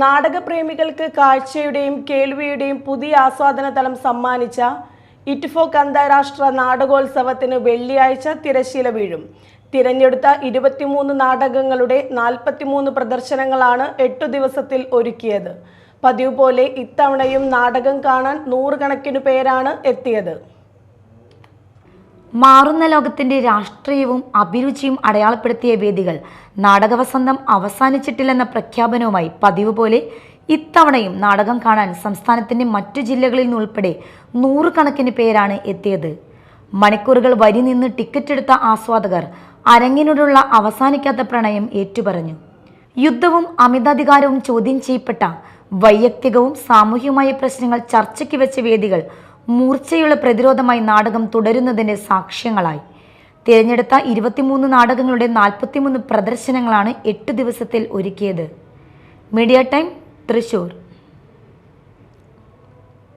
നാടകപ്രേമികൾക്ക് കാഴ്ചയുടെയും കേൾവിയുടെയും പുതിയ ആസ്വാദന തലം സമ്മാനിച്ച ഇറ്റ്ഫോക്ക് അന്താരാഷ്ട്ര നാടകോത്സവത്തിന് വെള്ളിയാഴ്ച തിരശീല വീഴും. തിരഞ്ഞെടുത്ത ഇരുപത്തിമൂന്ന് നാടകങ്ങളുടെ നാൽപ്പത്തിമൂന്ന് പ്രദർശനങ്ങളാണ് എട്ടു ദിവസത്തിൽ ഒരുക്കിയത്. പതിവ് പോലെ ഇത്തവണയും നാടകം കാണാൻ നൂറുകണക്കിനു പേരാണ് എത്തിയത്. മാറുന്ന ലോകത്തിന്റെ രാഷ്ട്രീയവും അഭിരുചിയും അടയാളപ്പെടുത്തിയ വേദികൾ നാടകവസന്തം അവസാനിച്ചിട്ടില്ലെന്ന പ്രഖ്യാപനവുമായി പതിവ് പോലെ ഇത്തവണയും നാടകം കാണാൻ സംസ്ഥാനത്തിന്റെ മറ്റു ജില്ലകളിൽ നിന്നുൾപ്പെടെ നൂറുകണക്കിന് പേരാണ് എത്തിയത്. മണിക്കൂറുകൾ വരി നിന്ന് ടിക്കറ്റ് എടുത്ത ആസ്വാദകർ അരങ്ങിനോടുള്ള അവസാനിക്കാത്ത പ്രണയം ഏറ്റുപറഞ്ഞു. യുദ്ധവും അമിതാധികാരവും ചോദ്യം ചെയ്യപ്പെട്ട വൈയക്തികവും സാമൂഹികവുമായ പ്രശ്നങ്ങൾ ചർച്ചയ്ക്ക് വെച്ച വേദികൾ മൂർച്ചയുള്ള പ്രതിരോധമായി നാടകം തുടരുന്നതിന്റെ സാക്ഷ്യങ്ങളായി. തിരഞ്ഞെടുത്ത ഇരുപത്തിമൂന്ന് നാടകങ്ങളുടെ നാൽപ്പത്തിമൂന്ന് പ്രദർശനങ്ങളാണ് എട്ട് ദിവസത്തിൽ ഒരുക്കിയത്. Media time Thrissur.